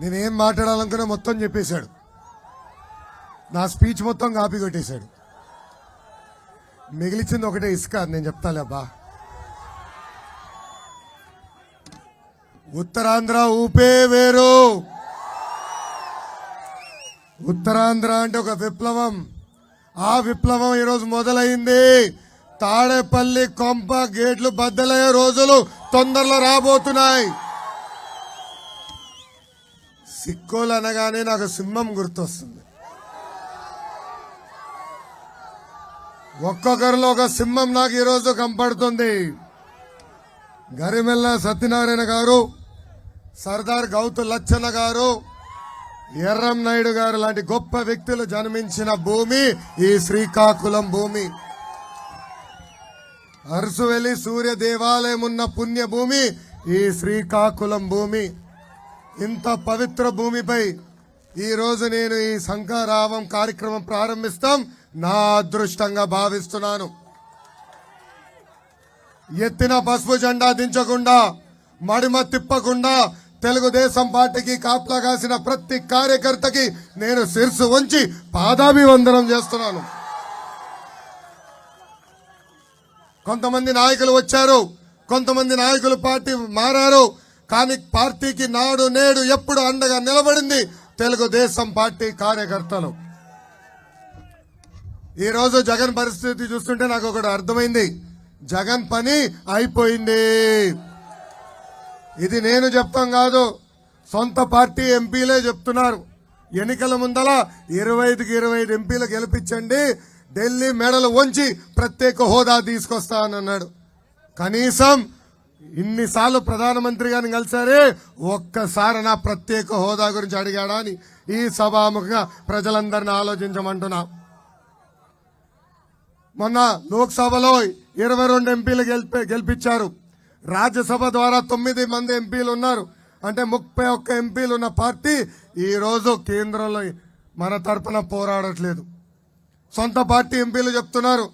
నేనేం మాట్లాడాలనుకున్నా మొత్తం చెప్పేశాడు. నా స్పీచ్ మొత్తం కాపీ కొట్టేశాడు. మిగిలిచింది ఒకటే ఇసుక నేను చెప్తాలే అబ్బా. ఉత్తరాంధ్ర ఊపే వేరు. ఉత్తరాంధ్ర అంటే ఒక విప్లవం. ఆ విప్లవం ఈరోజు మొదలైంది. తాడేపల్లి కొంప గేట్లు బద్దలయ్యే రోజులు తొందరలో రాబోతున్నాయి. సిక్కోలు అనగానే నాకు సింహం గుర్తొస్తుంది. ఒక్కొక్కరిలో ఒక సింహం నాకు ఈరోజు కంపడుతుంది. గరిమెల్ల సత్యనారాయణ గారు సర్దార్ గౌతు లచ్చన్న గారు ఎర్రం నాయుడు గారు లాంటి గొప్ప వ్యక్తులు జన్మించిన భూమి ఈ శ్రీకాకుళం భూమి. అరుసువెలి సూర్య దేవాలయం ఉన్న పుణ్య భూమి ఈ శ్రీకాకుళం భూమి. ఇంత పవిత్ర భూమిపై ఈ రోజు నేను ఈ శంఖారావం కార్యక్రమం ప్రారంభిస్తాం. నా అదృష్టంగా భావిస్తున్నాను. ఎత్తిన పసుపు జెండా దించకుండా మడిమ తిప్పకుండా తెలుగుదేశం పార్టీకి కాపలా కాసిన ప్రతి కార్యకర్తకి నేను శిరసు వంచి పాదాభివందనం చేస్తున్నాను. కొంతమంది నాయకులు వచ్చారు. కొంతమంది నాయకులు పార్టీ మారారు. కానీ పార్టీకి నాడు నేడు ఎప్పుడు అండగా నిలబడింది తెలుగుదేశం పార్టీ కార్యకర్తలు. ఈరోజు జగన్ పరిస్థితి చూస్తుంటే నాకు ఒకటి అర్థమైంది. జగన్ పని అయిపోయింది. ఇది నేను చెప్తాం కాదు సొంత పార్టీ ఎంపీలే చెప్తున్నారు. ఎన్నికల ముందల ఇరవై ఐదుకి ఇరవై ఐదు ఎంపీలు గెలిపించండి ఢిల్లీ మెడలు వంచి ప్రత్యేక హోదా తీసుకొస్తానన్నాడు. కనీసం ఇన్నిసార్లు ప్రధానమంత్రి గారిని కలిసారే ఒక్కసారి నా ప్రత్యేక హోదా గురించి అడిగాడా అని ఈ సభాముఖంగా ప్రజలందరినీ ఆలోచించమంటున్నా. మొన్న లోక్సభలో ఇరవై రెండు ఎంపీలు గెలిపి గెలిపించారు. రాజ్యసభ ద్వారా తొమ్మిది మంది ఎంపీలు ఉన్నారు. అంటే ముప్పై ఒక్క ఎంపీలు ఉన్న పార్టీ ఈరోజు కేంద్రంలో మన తరపున పోరాడట్లేదు. సొంత పార్టీ ఎంపీలు చెప్తున్నారు.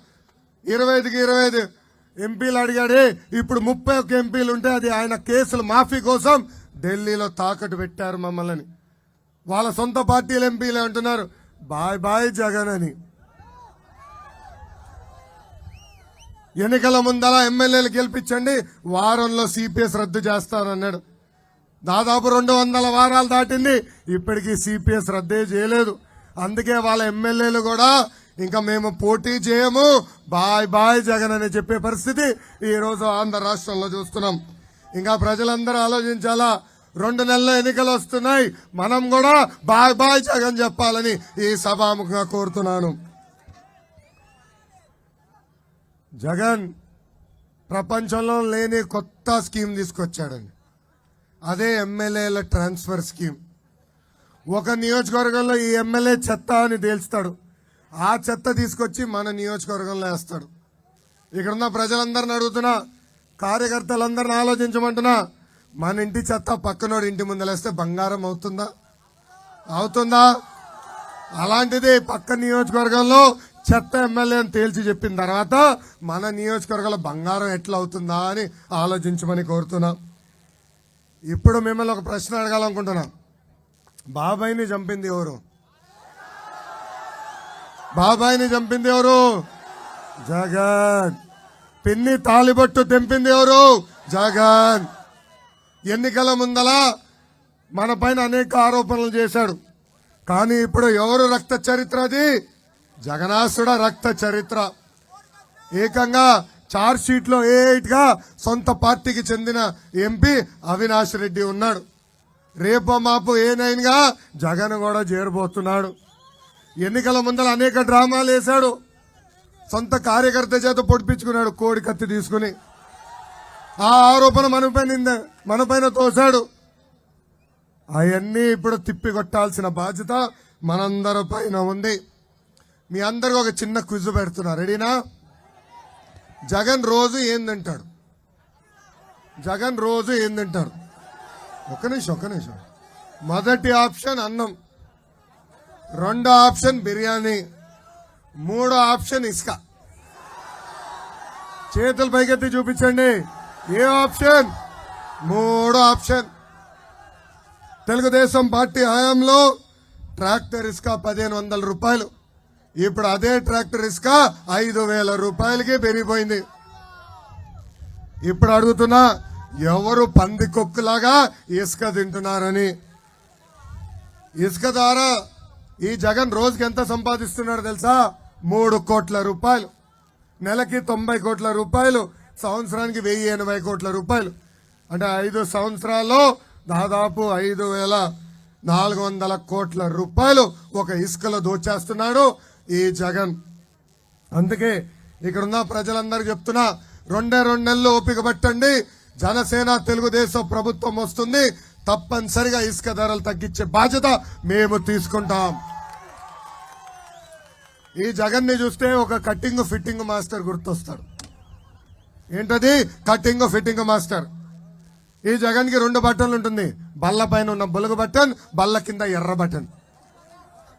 ఇరవై ఐదుకి ఇరవై ఐదు ఎంపీలు అడిగాడే ఇప్పుడు ముప్పై ఒక్క ఎంపీలు ఉంటే అది ఆయన కేసులు మాఫీ కోసం ఢిల్లీలో తాకట్టు పెట్టారు మమ్మల్ని. వాళ్ళ సొంత పార్టీల ఎంపీలే అంటున్నారు బాయ్ బాయ్ జగన్ అని. ఎన్నికల ముందర ఎమ్మెల్యేలు గెలిపించండి వారంలో సిపిఎస్ రద్దు చేస్తానన్నాడు. దాదాపు రెండు వందల వారాలు దాటింది ఇప్పటికీ సిపిఎస్ రద్దే చేయలేదు. అందుకే వాళ్ళ ఎమ్మెల్యేలు కూడా ఇంకా మేము పోటీ చేయము. బాయ్ బాయ్ జగన్ అని చెప్పే పరిస్థితి ఈ రోజు ఆంధ్ర రాష్ట్రంలో చూస్తున్నాం. ఇంకా ప్రజలందరూ ఆలోచించాలా? రెండు నెలల ఎన్నికలు వస్తున్నాయి. మనం కూడా బాయ్ బాయ్ జగన్ చెప్పాలని ఈ సభాముఖంగా కోరుతున్నాను. జగన్ ప్రపంచంలో లేని కొత్త స్కీమ్ తీసుకొచ్చాడండి. అదే ఎమ్మెల్యేల ట్రాన్స్ఫర్ స్కీమ్. ఒక నియోజకవర్గంలో ఈ ఎమ్మెల్యే చెత్త అని తేల్స్తాడు ఆ చెత్త తీసుకొచ్చి మన నియోజకవర్గంలో వేస్తాడు. ఇక్కడున్న ప్రజలందరిని అడుగుతున్నా కార్యకర్తలందరిని ఆలోచించమంటున్నా మన ఇంటి చెత్త పక్కనోడి ఇంటి ముందలేస్తే బంగారం అవుతుందా? అవుతుందా? అలాంటిది పక్క నియోజకవర్గంలో చెత్త ఎమ్మెల్యే అని తేల్చి చెప్పిన తర్వాత మన నియోజకవర్గంలో బంగారం ఎట్లా అవుతుందా అని ఆలోచించమని కోరుతున్నా. ఇప్పుడు మిమ్మల్ని ఒక ప్రశ్న అడగాలనుకుంటున్నా. బాబాయిని చంపింది ఎవరు? బాబాయిని చంపింది ఎవరు? జగన్. పిన్ని తాలిబట్టు తెంపింది ఎవరు? జగన్. ఎన్నికల ముందల మన పైన అనేక ఆరోపణలు చేశాడు. కానీ ఇప్పుడు ఎవరు రక్త చరిత్ర అది? జగనాసుడ రక్త చరిత్ర. ఏకంగా చార్జ్ షీట్లో ఎయిట్గా సొంత పార్టీకి చెందిన ఎంపీ అవినాష్ రెడ్డి ఉన్నాడు. రేపు మాపు ఏ నైన్గా జగన్ కూడా చేరబోతున్నాడు. ఎన్నికల ముందర అనేక డ్రామాలు వేశాడు. సొంత కార్యకర్త చేత పొడిపించుకున్నాడు కోడి కత్తి తీసుకుని. ఆ ఆరోపణ మనపైన మనపైన తోశాడు. అవన్నీ ఇప్పుడు తిప్పి కొట్టాల్సిన బాధ్యత మనందరి పైన ఉంది. మీ అందరికి ఒక చిన్న క్విజ్ పెడుతున్నా. రెడీనా? జగన్ రోజు ఏం తింటాడు? జగన్ రోజు ఏం తింటాడు? ఒక నిమిషం ఒక నిమిషం. మొదటి ఆప్షన్ అన్నం. రెండో ఆప్షన్ బిర్యానీ మూడో ఆప్షన్ ఇసుక. చేతులు పైకెత్తి చూపించండి. ఏ ఆప్షన్? మూడో ఆప్షన్. తెలుగుదేశం పార్టీ హయాంలో ట్రాక్టర్ ఇసుక పదిహేను వందల రూపాయలు. ఇప్పుడు అదే ట్రాక్టర్ ఇసుక ఐదు వేల రూపాయలకి పెరిగిపోయింది. ఇప్పుడు అడుగుతున్నా ఎవరు పంది కొక్కులాగా ఇసుక తింటున్నారని? ఇసుక ద్వారా ఈ జగన్ రోజుకి ఎంత సంపాదిస్తున్నాడో తెలుసా? మూడు కోట్ల రూపాయలు. నెలకి తొంభై కోట్ల రూపాయలు సంవత్సరానికి వెయ్యి ఎనభై కోట్ల రూపాయలు. అంటే ఐదు సంవత్సరాల్లో దాదాపు ఐదు వేల నాలుగు వందల కోట్ల రూపాయలు ఒక ఇసుకలో దోచేస్తున్నాడు ఈ జగన్. అందుకే ఇక్కడున్న ప్రజలందరూ చెప్తున్నా రెండే రెండు నెలలు ఓపిక పట్టండి. జనసేన తెలుగుదేశం ప్రభుత్వం వస్తుంది. తప్పనిసరిగా ఇసుక ధరలు తగ్గించే బాధ్యత మేము తీసుకుంటాం. ఈ జగన్ని చూస్తే ఒక కటింగ్ ఫిట్టింగ్ మాస్టర్ గుర్తొస్తాడు. ఏంటది? Cutting fitting master. ఈ జగన్కి రెండు బటన్లు ఉంటుంది. బల్ల పైన ఉన్న బులుగు బటన్ బల్ల కింద ఎర్ర బటన్.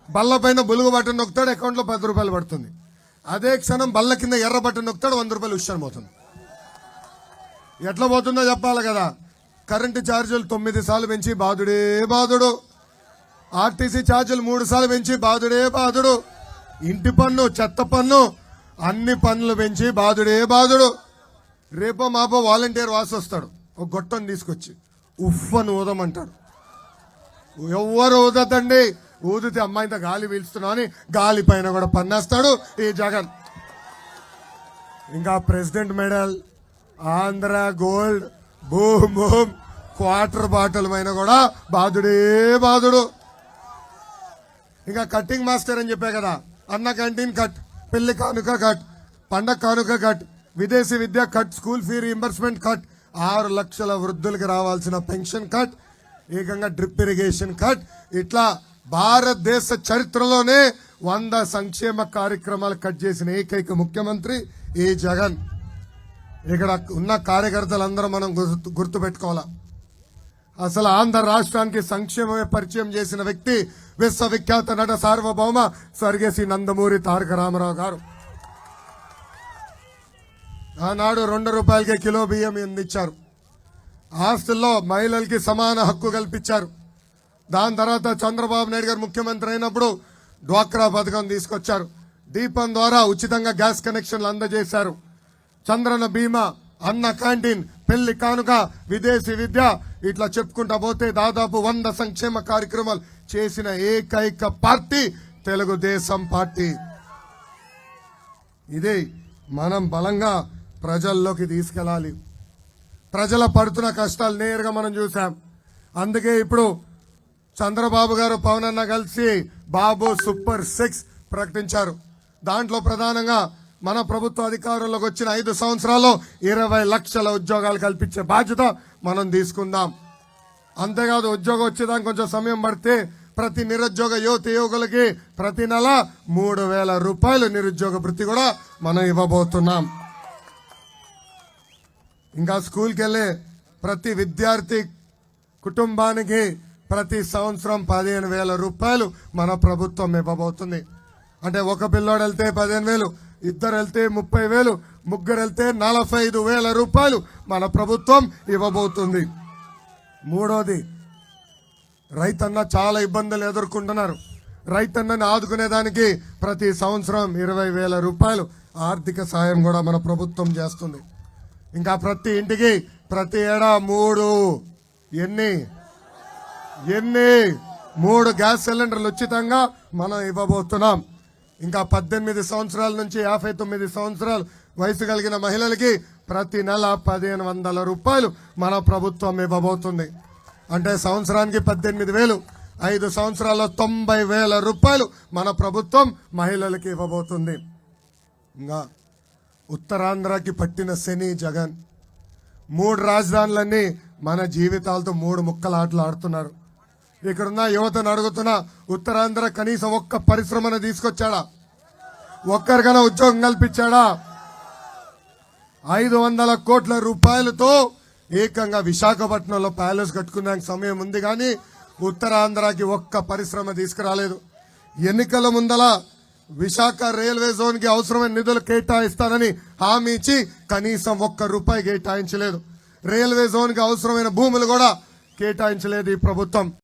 బల్ల పైన బులుగు బటన్ నొక్కుతాడు అకౌంట్లో పది రూపాయలు పడుతుంది. అదే క్షణం బల్ల కింద ఎర్ర బటన్ నొక్కుతాడు వంద రూపాయలు ఉష్యం పోతుంది. ఎట్లా పోతుందో చెప్పాలి కదా. కరెంటు ఛార్జీలు తొమ్మిది సార్లు పెంచి బాధుడే బాధుడు. ఆర్టీసీ ఛార్జీలు మూడు సార్లు పెంచి బాధుడే బాధుడు. ఇంటి పన్ను చెత్త పన్ను అన్ని పన్నులు పెంచి బాధుడే బాధుడు. రేపో మాపో వాలంటీర్ వాసి వస్తాడు ఒక గొట్టం తీసుకొచ్చి ఉఫ్ అని ఊదమంటాడు. ఎవ్వరు ఊదతండి ఊదితే అమ్మాయితో గాలి పీల్చుతున్నా అని గాలి పైన కూడా పన్నేస్తాడు. ఈ జగన్. ఇంకా president medal Andhra gold boom boom quarter bottle పైన కూడా బాధుడే బాధుడు. ఇంకా కట్టింగ్ మాస్టర్ అని చెప్పే కదా అన్న క్యాంటీన్ కట్ పెళ్ళి కానుక కట్ పండగ కానుక కట్ విదేశీ విద్య cut school fee reimbursement cut ఆరు లక్షల వృద్ధులకి రావాల్సిన పెన్షన్ కట్ ఏకంగా డ్రిప్ ఇరిగేషన్ కట్. ఇట్లా భారతదేశ చరిత్రలోనే వంద సంక్షేమ కార్యక్రమాలు కట్ చేసిన ఏకైక ముఖ్యమంత్రి ఏ జగన్. ఇక్కడ ఉన్న కార్యకర్తలందరూ మనం గుర్తు గుర్తుపెట్టుకోవాలా. అసలు ఆంధ్ర రాష్ట్రానికి సంక్షేమమే పరిచయం చేసిన వ్యక్తి విశ్వవిఖ్యాత నట సార్వభౌమ స్వర్గశ్రీ నందమూరి తారక రామారావు గారు. ఆనాడు రెండు రూపాయలకే కిలో బియ్యం అందించారు. ఆస్తుల్లో మహిళలకి సమాన హక్కు కల్పించారు. దాని తర్వాత చంద్రబాబు నాయుడు గారు ముఖ్యమంత్రి అయినప్పుడు డ్వాక్రా పథకం తీసుకొచ్చారు. దీపం ద్వారా ఉచితంగా గ్యాస్ కనెక్షన్లు అందజేశారు. చంద్రన బీమా అన్న క్యాంటీన్ పెళ్ళి కానుక విదేశీ విద్య ఇట్లా చెప్పుకుంటా పోతే దాదాపు వంద సంక్షేమ కార్యక్రమాలు చేసిన ఏకైక పార్టీ తెలుగుదేశం పార్టీ. ఇది మనం బలంగా ప్రజల్లోకి తీసుకెళ్ళాలి. ప్రజల పడుతున్న కష్టాలు నేరుగా మనం చూసాం అందుకే ఇప్పుడు చంద్రబాబు గారు పవన్ అన్న కలిసి బాబు సూపర్ సిక్స్ ప్రకటించారు. దాంట్లో ప్రధానంగా మన ప్రభుత్వ అధికారంలోకి వచ్చిన ఐదు సంవత్సరాల్లో ఇరవై లక్షల ఉద్యోగాలు కల్పించే బాధ్యత మనం తీసుకుందాం. అంతేకాదు ఉద్యోగం వచ్చేదానికి కొంచెం సమయం పడితే ప్రతి నిరుద్యోగ యువత యువకులకి ప్రతి నెల మూడు వేల రూపాయలు నిరుద్యోగ వృత్తి కూడా మనం ఇవ్వబోతున్నాం. ఇంకా స్కూల్కి వెళ్ళే ప్రతి విద్యార్థి కుటుంబానికి ప్రతి సంవత్సరం పదిహేను వేల రూపాయలు మన ప్రభుత్వం ఇవ్వబోతుంది. అంటే ఒక పిల్లోడు వెళ్తే పదిహేను వేలు ఇద్దరు వెళ్తే ముప్పై వేలు ముగ్గురు వెళ్తే నలభై ఐదు వేల రూపాయలు మన ప్రభుత్వం ఇవ్వబోతుంది. మూడోది రైతన్న చాలా ఇబ్బందులు ఎదుర్కొంటున్నారు. రైతన్నని ఆదుకునేదానికి ప్రతి సంవత్సరం ఇరవై వేల రూపాయలు ఆర్థిక సాయం కూడా మన ప్రభుత్వం చేస్తుంది. ఇంకా ప్రతి ఇంటికి ప్రతి ఏడా మూడు ఎన్ని ఎన్ని మూడు గ్యాస్ సిలిండర్లు ఉచితంగా మనం ఇవ్వబోతున్నాం. ఇంకా పద్దెనిమిది సంవత్సరాల నుంచి యాభై తొమ్మిది సంవత్సరాలు వయసు కలిగిన మహిళలకి ప్రతి నెల పదిహేను వందల రూపాయలు మన ప్రభుత్వం ఇవ్వబోతుంది. అంటే సంవత్సరానికి పద్దెనిమిది వేలు ఐదు సంవత్సరాల్లో తొంభై వేల రూపాయలు మన ప్రభుత్వం మహిళలకి ఇవ్వబోతుంది. ఇంకా ఉత్తరాంధ్రకి పట్టిన శని జగన్. మూడు రాజధానులన్నీ మన జీవితాలతో మూడు ముక్కలు ఆటలు ఆడుతున్నారు ఇక్కడున్న యువతను అడుగుతున్నా ఉత్తరాంధ్ర కనీసం ఒక్క పరిశ్రమను తీసుకొచ్చాడా? ఒక్కరికైనా ఉద్యోగం కల్పించాడా? ఐదు వందల కోట్ల రూపాయలతో ఏకంగా విశాఖపట్నంలో ప్యాలెస్ కట్టుకునే సమయం ఉంది కానీ ఉత్తరాంధ్రకి ఒక్క పరిశ్రమ తీసుకురాలేదు. ఎన్నికల ముందల విశాఖ రైల్వే జోన్కి అవసరమైన నిధులు కేటాయిస్తానని హామీ ఇచ్చి కనీసం ఒక్క రూపాయి కేటాయించలేదు. రైల్వే జోన్కి అవసరమైన భూములు కూడా కేటాయించలేదు ఈ ప్రభుత్వం.